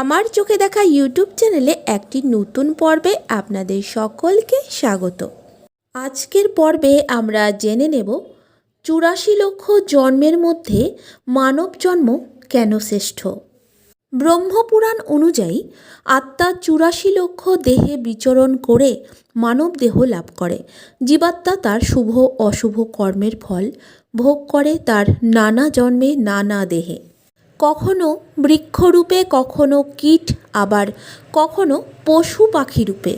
আমার চোখে দেখা ইউটিউব চ্যানেলে একটি নতুন পর্বে আপনাদের সকলকে স্বাগত। আজকের পর্বে আমরা জেনে নেব চুরাশি লক্ষ জন্মের মধ্যে মানব জন্ম কেন শ্রেষ্ঠ? ব্রহ্মপুরাণ অনুযায়ী আত্মা চুরাশি লক্ষ দেহে বিচরণ করে মানব দেহ লাভ করে। জীবাত্মা তার শুভ অশুভ কর্মের ফল ভোগ করে তার নানা জন্মে নানা দেহে। কখনো বৃক্ষরূপে, কখনো কীট, আবার কখনো পশু পাখি রূপে।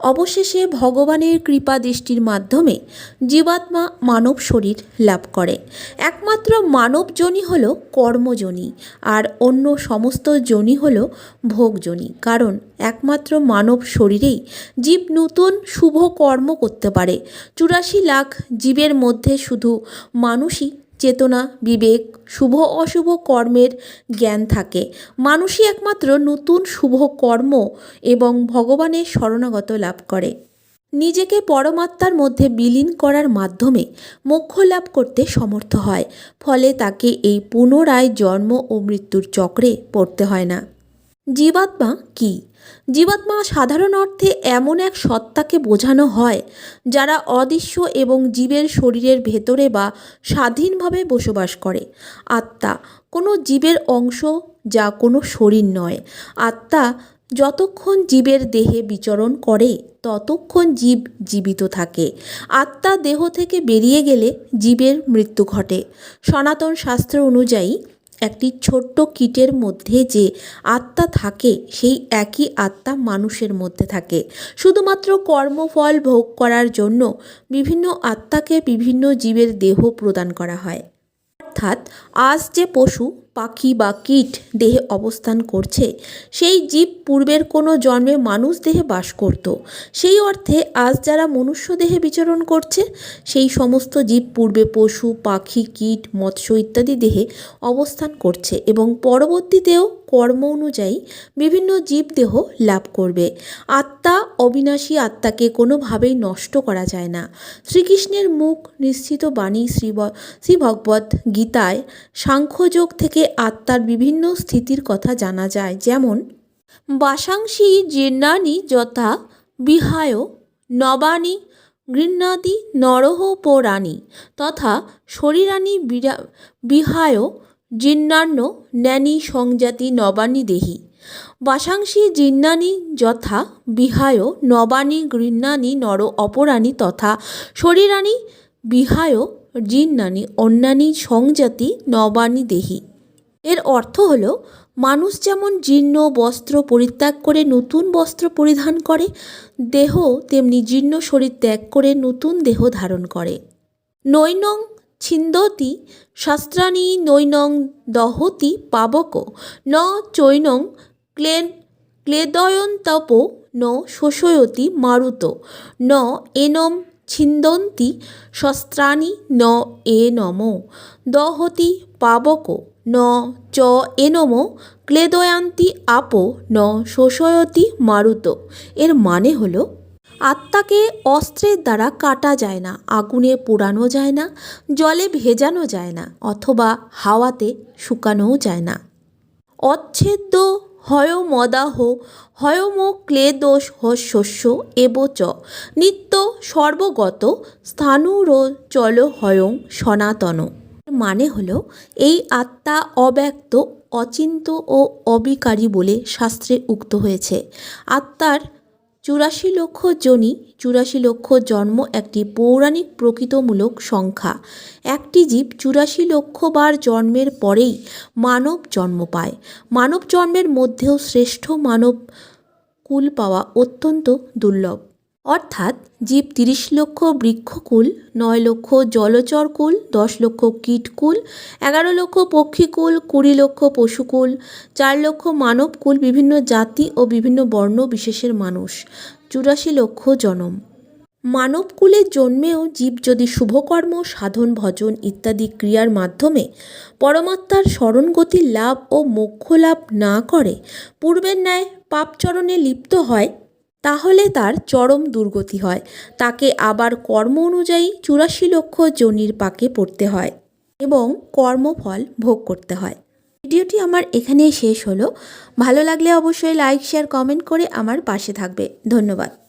অবশেষে ভগবানের কৃপা দৃষ্টির মাধ্যমে জীবাত্মা মানব শরীর লাভ করে। একমাত্র মানব যোনি হল কর্মযোনি আর অন্য সমস্ত যোনি হল ভোগযোনি কারণ একমাত্র মানব শরীরেই জীব নতুন শুভ কর্ম করতে পারে। চুরাশি লাখ জীবের মধ্যে শুধু মানুষই চেতনা, বিবেক, শুভ অশুভ কর্মের জ্ঞান থাকে। মানুষই একমাত্র নতুন শুভ কর্ম এবং ভগবানের শরণাগত লাভ করে। নিজেকে পরমাত্মার মধ্যে বিলীন করার মাধ্যমে মোক্ষ লাভ করতে সমর্থ হয়, ফলে তাকে এই পুনরায় জন্ম ও মৃত্যুর চক্রে পড়তে হয় না। জীবাত্মা কি? জীবাত্মা সাধারণ অর্থে এমন এক সত্তাকে বোঝানো হয়, যারা অদৃশ্য এবং জীবের শরীরের ভেতরে বা স্বাধীনভাবে বসবাস করে। আত্মা কোনো জীবের অংশ যা কোনো শরীর নয়। আত্মা যতক্ষণ জীবের দেহে বিচরণ করে, ততক্ষণ জীব জীবিত থাকে। আত্মা দেহ থেকে বেরিয়ে গেলে জীবের মৃত্যু ঘটে। সনাতন শাস্ত্র অনুযায়ী একটি ছোট্ট কীটের মধ্যে যে আত্মা থাকে, সেই একই আত্মা মানুষের মধ্যে থাকে। শুধুমাত্র কর্মফল ভোগ করার জন্য বিভিন্ন আত্মাকে বিভিন্ন জীবের দেহ প্রদান করা হয়। অর্থাৎ আজ যে পশু পাখি বা কীট দেহে অবস্থান করছে। সেই জীব পূর্বের কোনো জন্মে মানুষ দেহে বাস করত। সেই অর্থে আজ যারা মনুষ্য দেহে বিচরণ করছে, সেই সমস্ত জীব পূর্বে পশু, পাখি, কীট, মৎস্য ইত্যাদি দেহে অবস্থান করছে এবং পরবর্তীতেও কর্ম অনুযায়ী বিভিন্ন জীবদেহ লাভ করবে। আত্মা, অবিনাশী আত্মাকে কোনোভাবেই নষ্ট করা যায় না। শ্রীকৃষ্ণের মুখ নিশ্চিত বাণী শ্রী শ্রী ভগবত গীতায় সাংখ্যযোগ থেকে আত্মার বিভিন্ন স্থিতির কথা জানা যায়, যেমন বাসাংসী জীর্ণানি যথা, বিহায়, নবানী গৃহ্ণাতি নরহ পৌরাণী তথা শরীরানি, বিরা, বিহায় জীর্ণান্ন ন্যানি, সংজাতি, নবানী, দেহি। বাসাংসী জীর্ণানি যথা, বিহায়, নবানী গৃহ্ণানি নর অপরাণী তথা শরীরানি, বিহায় জীর্ণানি অন্যানি, সংজাতি, নবানী, দেহি। এর অর্থ হল, মানুষ যেমন জীর্ণ বস্ত্র পরিত্যাগ করে নতুন বস্ত্র পরিধান করে, দেহ তেমনি জীর্ণ শরীর ত্যাগ করে নতুন দেহ ধারণ করে। নৈনং ছিন্দতি শাস্ত্রাণী নৈনং দহতি পাবক, ন চৈনং ক্লেন, ক্লেদয়ন্তপ ন শোষয়তি মারুত, ন এনম ছিন্দন্তি শস্ত্রাণি ন এ নম, দহতি পাবক। ন চ এনম ক্লেদয়ান্তি আপো ন শোষয়তি মারুত। এর মানে হলো, আত্মাকে অস্ত্রের দ্বারা কাটা যায় না, আগুনে পোড়ানো যায় না, জলে ভেজানো যায় না, অথবা হাওয়াতে শুকানোও যায় না। অচ্ছেদ্য হয় মদাহ হয়ম ক্লেদোষ শস্য এব চ। নিত্য সর্বগত স্থানুর চল হয়ং সনাতন। মানে হল এই আত্মা অব্যক্ত, অচিন্ত ও অবিকারী বলে শাস্ত্রে উক্ত হয়েছে। আত্মার চুরাশি লক্ষ জনি, চুরাশি লক্ষ জন্ম একটি পৌরাণিক প্রকৃতমূলক সংখ্যা। একটি জীব চুরাশি লক্ষ বার জন্মের পরেই মানব জন্ম পায়। মানব জন্মের মধ্যেও শ্রেষ্ঠ মানব কুল পাওয়া অত্যন্ত দুর্লভ। অর্থাৎ জীব তিরিশ লক্ষ বৃক্ষকুল, নয় লক্ষ জলচরকুল, দশ লক্ষ কীটকুল, এগারো লক্ষ পক্ষীকুল, কুড়ি লক্ষ পশুকুল, চার লক্ষ মানবকুল, বিভিন্ন জাতি ও বিভিন্ন বর্ণ বিশেষের মানুষ। চুরাশি লক্ষ জনম। মানবকুলের জন্মেও জীব যদি শুভকর্ম, সাধন, ভজন ইত্যাদি ক্রিয়ার মাধ্যমে পরমাত্মার স্মরণগতি লাভ ও মোক্ষ লাভ না করে, পূর্বের ন্যায় পাপচরণে লিপ্ত হয় তাহলে তার চরম দুর্গতি হয়। তাকে আবার কর্ম অনুযায়ী চুরাশি লক্ষ জনির পাকে পড়তে হয় এবং কর্মফল ভোগ করতে হয়। ভিডিওটি আমার এখানেই শেষ হলো। ভালো লাগলে অবশ্যই লাইক শেয়ার কমেন্ট করে আমার পাশে থাকবে। ধন্যবাদ।